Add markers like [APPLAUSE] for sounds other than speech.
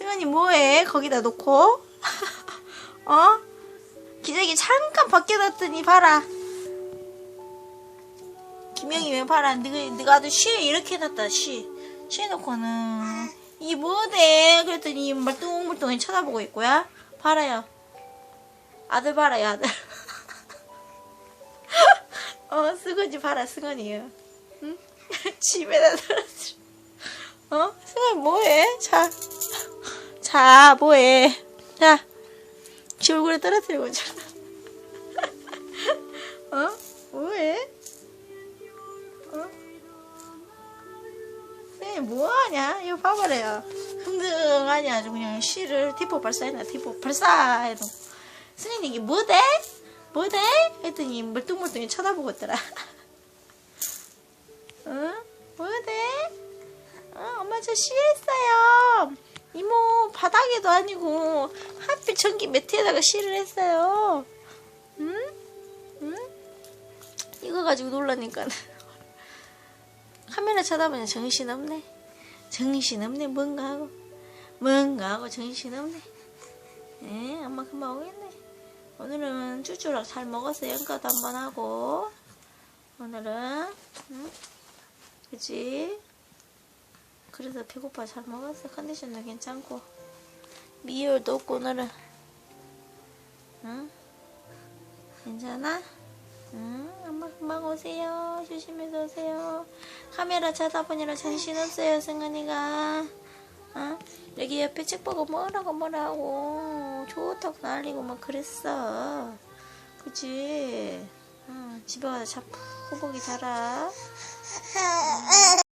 승환이 뭐해? 거기다 놓고? [LAUGHS] 어? 기저귀 잠깐 벗겨놨더니 봐라. 김영이 왜 봐라. 네가, 네가 아주 쉬 이렇게 해놨다, 쉬. 쉬 해놓고는. 이게 뭐대? 그랬더니 멀뚱멀뚱히 쳐다보고 있고요. 봐라요. 아들 봐라요, 아들. [LAUGHS] 어, 승원이 봐라, 승원이요. 응? [LAUGHS] 집에다 떨어뜨려. 어? 자, 뭐해? 자. 지 얼굴에 떨어뜨리고 있잖아. [LAUGHS] 어? 뭐해? 어? 쌤, 뭐하냐? 이거 봐봐라요. 흥등하냐? 아주 그냥 씨를 티포 발사해놔, 티포 발사 해도. 선생님, 이게 뭐대? 뭐대? 했더니 멀뚱멀뚱히 쳐다보고 있더라. 응? [LAUGHS] 뭐대? 어, 엄마 저 씨했어요. 이모 바닥에도 아니고 하필 전기 매트에다가 씨를 했어요. 응? 응? 이거 가지고 놀라니까 [LAUGHS] 카메라 쳐다보니 정신없네. 정신없네 뭔가 하고 뭔가 하고 정신없네. 에 엄마 금방 오겠네. 오늘은 쭈쭈랑 잘 먹었어 연가도 한번 하고 오늘은 응? 그치? 그래서 배고파 잘 먹었어. 컨디션도 괜찮고. 미열도 없고, 오늘은. 응? 괜찮아? 응? 엄마 금방 오세요. 조심해서 오세요. 카메라 쳐다보느라 정신없어요, 승은이가. 어? 여기 옆에 책 보고 뭐라고 뭐라고. 좋다고 난리고 막 그랬어. 그치? 어, 집에 가서 자꾸 보기 자라. [LAUGHS]